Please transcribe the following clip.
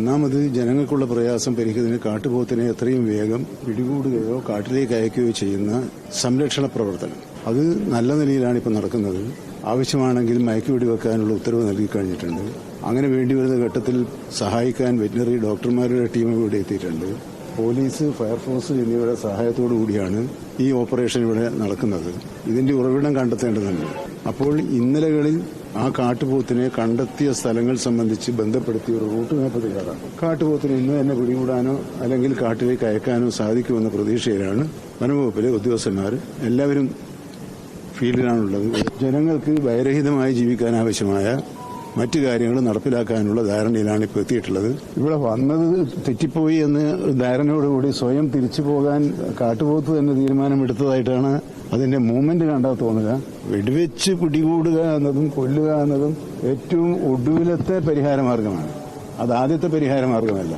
ഒന്നാമത് ജനങ്ങൾക്കുള്ള പ്രയാസം പരിഹരിക്കുന്നതിന് കാട്ടുപോത്തിനെ എത്രയും വേഗം പിടികൂടുകയോ കാട്ടിലേക്ക് അയക്കുകയോ ചെയ്യുന്ന സംരക്ഷണ പ്രവർത്തനം. അത് നല്ല നിലയിലാണ് ഇപ്പം നടക്കുന്നത്. ആവശ്യമാണെങ്കിൽ മയക്കുവെടി വെക്കാനുള്ള ഉത്തരവ് നൽകി കഴിഞ്ഞിട്ടുണ്ട്. അങ്ങനെ വേണ്ടി വരുന്ന ഘട്ടത്തിൽ സഹായിക്കാൻ വെറ്റിനറി ഡോക്ടർമാരുടെ ടീം ഇവിടെ എത്തിയിട്ടുണ്ട്. പോലീസ് ഫയർഫോഴ്സ് എന്നിവരുടെ സഹായത്തോടു കൂടിയാണ് ഈ ഓപ്പറേഷൻ ഇവിടെ നടക്കുന്നത്. ഇതിന്റെ ഉറവിടം കണ്ടെത്തേണ്ടതുണ്ട്. അപ്പോൾ ഇന്നലകളിൽ ആ കാട്ടുപോത്തിനെ കണ്ടെത്തിയ സ്ഥലങ്ങൾ സംബന്ധിച്ച് ബന്ധപ്പെടുത്തിയ ഒരു റൂട്ട് മാപ്പ് തയ്യാറാണ്. കാട്ടുപോത്തിന് ഇന്ന് തന്നെ പിടികൂടാനോ അല്ലെങ്കിൽ കാട്ടിലേക്ക് അയക്കാനോ സാധിക്കുമെന്ന പ്രതീക്ഷയിലാണ് വനംവകുപ്പിലെ ഉദ്യോഗസ്ഥന്മാർ എല്ലാവരും ഫീൽഡിലാണുള്ളത്. ജനങ്ങൾക്ക് ഭയരഹിതമായി ജീവിക്കാൻ ആവശ്യമായ മറ്റു കാര്യങ്ങൾ നടപ്പിലാക്കാനുള്ള ധാരണയിലാണ് ഇപ്പോൾ എത്തിയിട്ടുള്ളത്. ഇവിടെ വന്നത് തെറ്റിപ്പോയി എന്ന് ധാരണയോടുകൂടി സ്വയം തിരിച്ചു പോകാൻ കാട്ടുപോത്ത് തന്നെ തീരുമാനമെടുത്തതായിട്ടാണ് അതിന്റെ മൂവ്മെന്റ് കണ്ടാൽ തോന്നുക. വെടിവെച്ച് പിടികൂടുക എന്നതും കൊല്ലുക എന്നതും ഏറ്റവും ഒടുവിലത്തെ പരിഹാര മാർഗമാണ് അത് ആദ്യത്തെ പരിഹാര മാർഗമല്ല